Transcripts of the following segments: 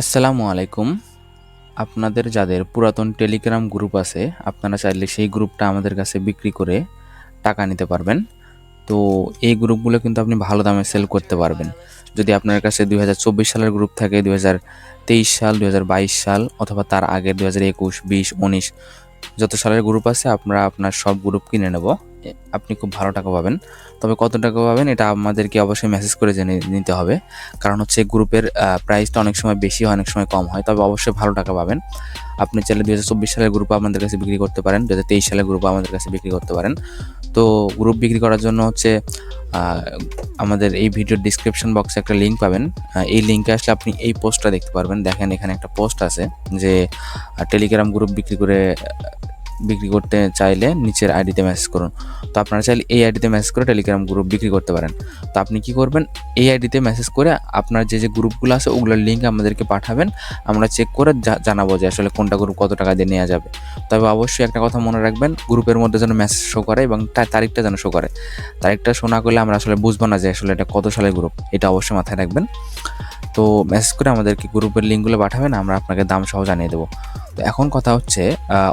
আসসালামু আলাইকুম। আপনাদের যাদের পুরাতন টেলিগ্রাম গ্রুপ আছে, আপনারা চাইলে সেই গ্রুপটা আমাদের কাছে বিক্রি করে টাকা নিতে পারবেন। তো এই গ্রুপগুলো কিন্তু আপনি ভালো দামে সেল করতে পারবেন। যদি আপনার কাছে দু হাজার চব্বিশ সালের গ্রুপ থাকে দু হাজার তেইশ সাল দু হাজার বাইশ সাল, অথবা তার আগের দুই হাজার একুশ, বিশ, উনিশ, যত সালের গ্রুপ আছে আপনারা আপনার সব গ্রুপ কিনে নেব। আপনি খুব ভালো টাকা পাবেন। তবে কত টাকা পাবেন এটা আমাদেরকে অবশ্যই মেসেজ করে জেনে নিতে হবে। কারণ হচ্ছে গ্রুপের প্রাইসটা অনেক সময় বেশি হয়, অনেক সময় কম হয়। তবে অবশ্যই ভালো টাকা পাবেন। আপনি চাইলে দু হাজার চব্বিশ সালের গ্রুপ আমাদের কাছে বিক্রি করতে পারেন দু হাজার তেইশ সালের গ্রুপ আমাদের কাছে বিক্রি করতে পারেন। তো গ্রুপ বিক্রি করার জন্য হচ্ছে আমাদের এই ভিডিওর ডিসক্রিপশন বক্সে একটা লিঙ্ক পাবেন। এই লিঙ্কে আসলে আপনি এই পোস্টটা দেখতে পারবেন। দেখেন এখানে একটা পোস্ট আছে যে টেলিগ্রাম গ্রুপ বিক্রি করে বিক্রি করতে চাইলে নিচের আইডিতে মেসেজ করুন। তো আপনারা চাইলে এই আইডিতে মেসেজ করে টেলিগ্রাম গ্রুপ বিক্রি করতে পারেন। তো আপনি কি করবেন? এই আইডিতে মেসেজ করে আপনার যে যে গ্রুপগুলো আছে, ওগুলোর লিঙ্ক আমাদেরকে পাঠাবেন। আমরা চেক করে জানাব যে আসলে কোনটা গ্রুপ কত টাকা দিয়ে নেওয়া যাবে। তবে অবশ্যই একটা কথা মনে রাখবেন গ্রুপের মধ্যে যেন মেসেজ শো করে এবং তার তারিখটা যেন শো করে। তারিখটা শো না করলে আমরা আসলে বুঝব না যে আসলে এটা কত সালের গ্রুপ এটা অবশ্যই মাথায় রাখবেন। তো মেসেজ করে আমাদেরকে গ্রুপের লিঙ্কগুলো পাঠাবেন, আমরা আপনাকে দাম সহ জানিয়ে দেবো। তো এখন কথা হচ্ছে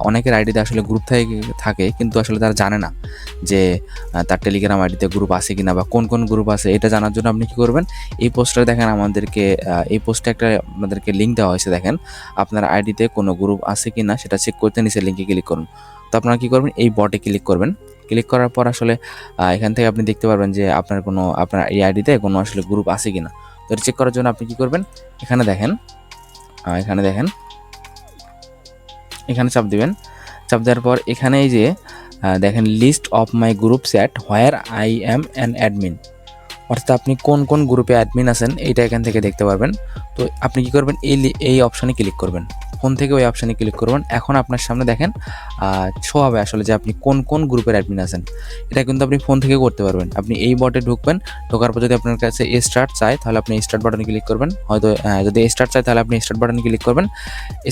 অনেকের আইডিতে আসলে গ্রুপ থেকে থাকে, কিন্তু আসলে তারা জানে না যে তার টেলিগ্রাম আইডিতে গ্রুপ আছে কিনা বা কোন কোন গ্রুপ আছে। এটা জানার জন্য আপনি কি করবেন? এই পোস্টটা দেখেন আমাদেরকে এই পোস্টে একটা আপনাদেরকে লিঙ্ক দেওয়া হয়েছে দেখেন। আপনার আইডিতে কোনো গ্রুপ আছে কি না সেটা চেক করতে নিচে লিঙ্কে ক্লিক করুন। তো আপনারা কী করবেন? এই বটে ক্লিক করবেন। ক্লিক করার পর আসলে এখান থেকে আপনি দেখতে পারবেন যে আপনার কোনো, আপনার এই আইডিতে কোনো আসলে গ্রুপ আছে কি না তো এটা চেক করার জন্য আপনি কি করবেন? এখানে দেখেন এখানে দেখেন এখানে চাপ দিবেন। চাপ দেওয়ার পর এখানে এই যে দেখেন list of my group chat where I am an admin অর্থাৎ আপনি কোন কোন গ্রুপে অ্যাডমিন আছেন, এইটা এখান থেকে দেখতে পারবেন। তো আপনি কি করবেন, এই এই অপশানে ক্লিক করবেন। ফোন থেকে ওই অপশানে ক্লিক করবেন। এখন আপনার সামনে দেখেন শো হবে আসলে যে আপনি কোন কোন গ্রুপের অ্যাডমিন আছেন। এটা কিন্তু আপনি ফোন থেকে করতে পারবেন। আপনি এই বটে ঢুকবেন, ঢোকার পর যদি আপনার কাছে স্টার্ট চায়, তাহলে আপনি স্টার্ট বাটনে ক্লিক করবেন। হয়তো যদি স্টার্ট চায়, তাহলে আপনি স্টার্ট বাটনে ক্লিক করবেন।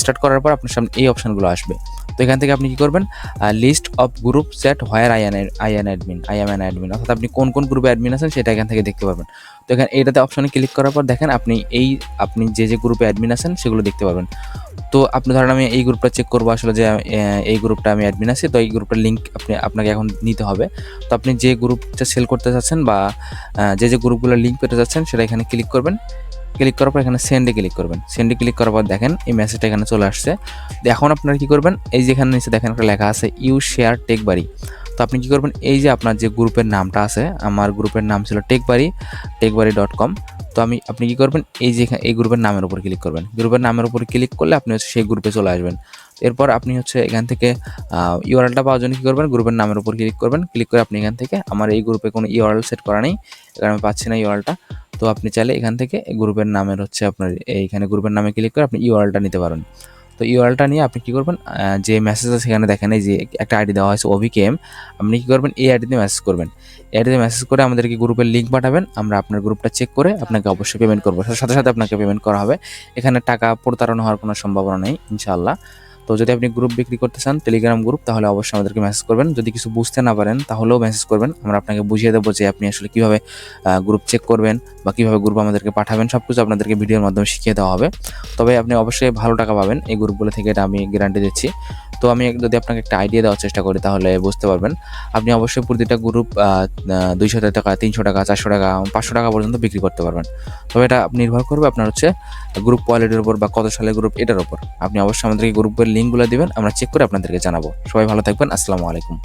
স্টার্ট করার পর আপনার সামনে এই অপশানগুলো আসবে। তো এখান থেকে আপনি কি করবেন list of group chat where I an I an admin I am an admin অর্থাৎ আপনি কোন কোন গ্রুপে অ্যাডমিন আছেন, সেটা এখান থেকে দেখতে পারবেন। তো এখানে এটাতে অপশানে ক্লিক করার পর দেখেন আপনি এই, আপনি যে যে গ্রুপে অ্যাডমিন আছেন সেগুলো দেখতে পাবেন তো আপনি ধরেন আমি এই গ্রুপটা চেক করব আসলে যে এই গ্রুপটা আমি অ্যাডমিন আছি, তো এই গ্রুপটার লিঙ্ক আপনি, আপনাকে এখন নিতে হবে। তো আপনি যে গ্রুপটা সেল করতে চাচ্ছেন বা যে যে গ্রুপগুলোর লিঙ্ক পেতে চাচ্ছেন সেটা এখানে ক্লিক করবেন। ক্লিক করার পর এখানে সেন্ডে ক্লিক করবেন। সেন্ডে ক্লিক করার পর দেখেন এই মেসেজটা এখানে চলে আসছে। এখন আপনারা কী করবেন? এই যে এখানে নিচে দেখেন একটা লেখা আছে ইউ শেয়ার টেক বাড়ি তো আপনি কি করবেন? এই যে আপনার যে গ্রুপের নামটা আছে, আমার গ্রুপের নাম ছিল টেকবাড়ি টেকবাড়ি ডট কম তো আমি, আপনি কি করবেন? এই যে এই গ্রুপের নামের উপর ক্লিক করবেন। গ্রুপের নামের উপর ক্লিক করলে আপনি হচ্ছে সেই গ্রুপে চলে আসবেন। এরপর আপনি হচ্ছে এখান থেকে ইউআরএলটা পাওয়ার জন্য কী করবেন? গ্রুপের নামের উপর ক্লিক করবেন। ক্লিক করে আপনি এখান থেকে, আমার এই গ্রুপে কোনো ইউআরএল সেট করা নেই, এখানে আমি পাচ্ছি না ইউআরএলটা। তো আপনি চাইলে এখান থেকে গ্রুপের নামের হচ্ছে আপনার, এইখানে গ্রুপের নামে ক্লিক করে আপনি ইউআরএলটা নিতে পারেন। তো ইউআরএলটা নিয়ে আপনি কী করবেন যে মেসেজটা সেখানে দেখেন, এই যে একটা আইডি দেওয়া হয়েছে ওভিকেএম আপনি কী করবেন, এই আইডিতে মেসেজ করবেন। এই আইডিতে মেসেজ করে আমাদেরকে গ্রুপের লিঙ্ক পাঠাবেন, আমরা আপনার গ্রুপটা চেক করে আপনাকে অবশ্যই পেমেন্ট করব। সাথে সাথে আপনাকে পেমেন্ট করা হবে। এখানে টাকা প্রতারণা হওয়ার কোনো সম্ভাবনা নেই, ইনশাআল্লাহ। তো যদি আপনি গ্রুপ বিক্রি করতে চান টেলিগ্রাম গ্রুপ তাহলে অবশ্যই আমাদেরকে মেসেজ করবেন। যদি কিছু বুঝতে না পারেন, তাহলেও মেসেজ করবেন। আমরা আপনাকে বুঝিয়ে দেবো যে আপনি আসলে কীভাবে গ্রুপ চেক করবেন বা কীভাবে গ্রুপ আমাদেরকে পাঠাবেন। সব কিছু আপনাদেরকে ভিডিওর মাধ্যমে শিখিয়ে দেওয়া হবে। তবে আপনি অবশ্যই ভালো টাকা পাবেন এই গ্রুপগুলো থেকে, এটা আমি গ্যারান্টি দিচ্ছি। তো আমি যদি আপনাকে একটা আইডিয়া দেওয়ার চেষ্টা করি, তাহলে বুঝতে পারবেন। আপনি অবশ্যই প্রতিটা গ্রুপ দুইশো টাকা, তিনশো টাকা, চারশো টাকা পাঁচশো টাকা পর্যন্ত বিক্রি করতে পারবেন। তবে এটা নির্ভর করবে আপনার হচ্ছে গ্রুপ কোয়ালিটির উপর বা কত সালের গ্রুপ এটার উপর। আপনি অবশ্যই আমাদেরকে গ্রুপের লিঙ্কগুলো দিবেন, আমরা চেক করে আপনাদেরকে জানাব। সবাই ভালো থাকবেন, আসসালামু আলাইকুম।